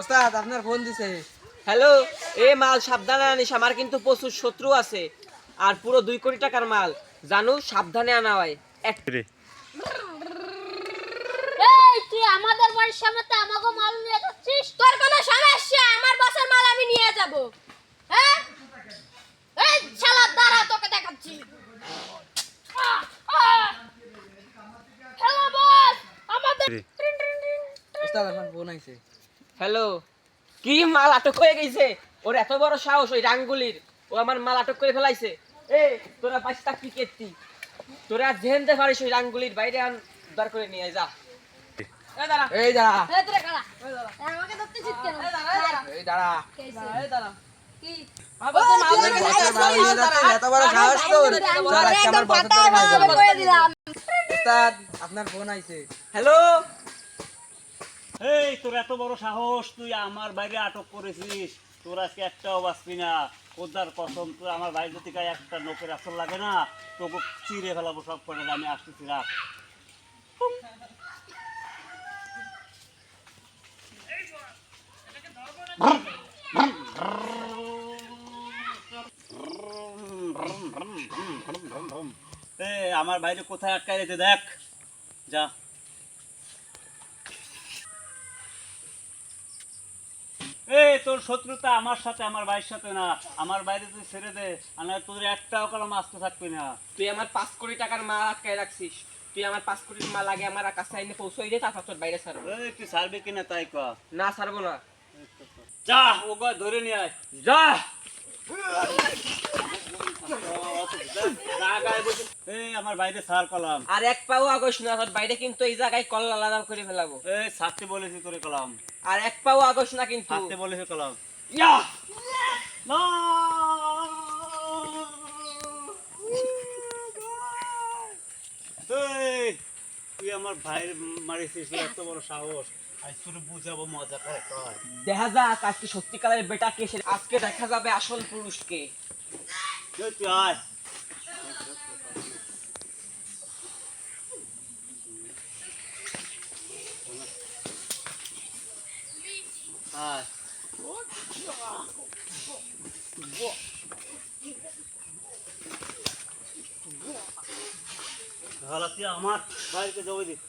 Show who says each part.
Speaker 1: ওস্তাদ আপনার ফোন দিছে।
Speaker 2: হ্যালো এ মাল সাবধানে আনিস আমার কিন্তু প্রচুর শত্রু আছে। আর পুরো দুই কোটি টাকার মাল। জানু সাবধানে আনা হয়। এক
Speaker 3: এই তুই আমাদের বাড়ির সামনে তো আমাকে মাল নিয়ে যাচ্ছিস? তোর কোনো সমস্যা? আমার বাসের মাল আমি নিয়ে যাব। হ্যাঁ? এই শালা দাঁড়া তোকে দেখাচ্ছি। হ্যালো বস আমাদের
Speaker 1: ওস্তাদ আপনার ফোন আইছে।
Speaker 2: হ্যালো? কি মাল আটক হয়ে গেছে? ওর এত বড় সাহস ওই রাঙ্গুলির। ও আমার মাল আটক করে ফেলাইছে। এ তোরা পাঁচটা কি কেতি তোরা জেনতে পারিস ওই রাঙ্গুলির বাইরে আন দাঁড় করে নিয়ে যা।
Speaker 1: এই দাঁড়া।
Speaker 3: এই তোরা কালা আমাকে ধরতেছিস কেন? দাঁড়া
Speaker 1: এই দাঁড়া।
Speaker 3: এই দাঁড়া। কি?
Speaker 1: আপনার ফোন আইছে।
Speaker 2: হ্যালো?
Speaker 4: এই, তোর এত বড় সাহস, তুই আমার বাইরে আটক করেছিস। তোর আজকে একটাও বাঁচবি না। কোদার কসম, তুই আমার বাইরে যদি গায়ে একটা নোকের আসল লাগে না? তোকে চিরে ফেলাবো সব করে আমি আসতেছি, রাখ। আমার বাইরে কোথায় আটকায় দেখ। যা। তোর শত্রুতা আমার সাথে আমার ভাইয়ের সাথে না। আমার বাইরে তুই ছেড়ে দে আর তোদের একটাও কলম আসতে থাকবি না।
Speaker 2: তুই আমার পাঁচ কোটি টাকার মাল আটকায় রাখছিস। তুই আমার পাঁচ কোটি মাল আগে আমার কাছে আইনে পৌঁছাই দে তারপর তোর বাইরে ছাড়বো।
Speaker 4: তুই ছাড়বি কিনা তাই ক?
Speaker 2: না ছাড়বো না।
Speaker 4: যা ও গা ধরে নিয়ে আয়।
Speaker 2: যা!
Speaker 4: এই আমার বাইরে সার কলাম।
Speaker 2: আর এক পাও আগস না বাইরে কিন্তু এই জায়গায় কল আলাদা করে ফেলাবো।
Speaker 4: এই ছাড়তে বলেছি তোরে কলাম।
Speaker 2: আর এক পাও আগস না কিন্তু।
Speaker 4: ছাড়তে বলেছি কলাম।
Speaker 2: ইয়া!
Speaker 4: না! তুই আমার ভাইয়ের মারিছিস এত বড় সাহস। আজ মজা করে
Speaker 2: দেখা যাক আজকে সত্যিকারের বেটা কে আজকে দেখা যাবে আসল পুরুষকে।
Speaker 4: তুই আয়। আয় তাহলে তুই আমার বাড়িতে জমি দিস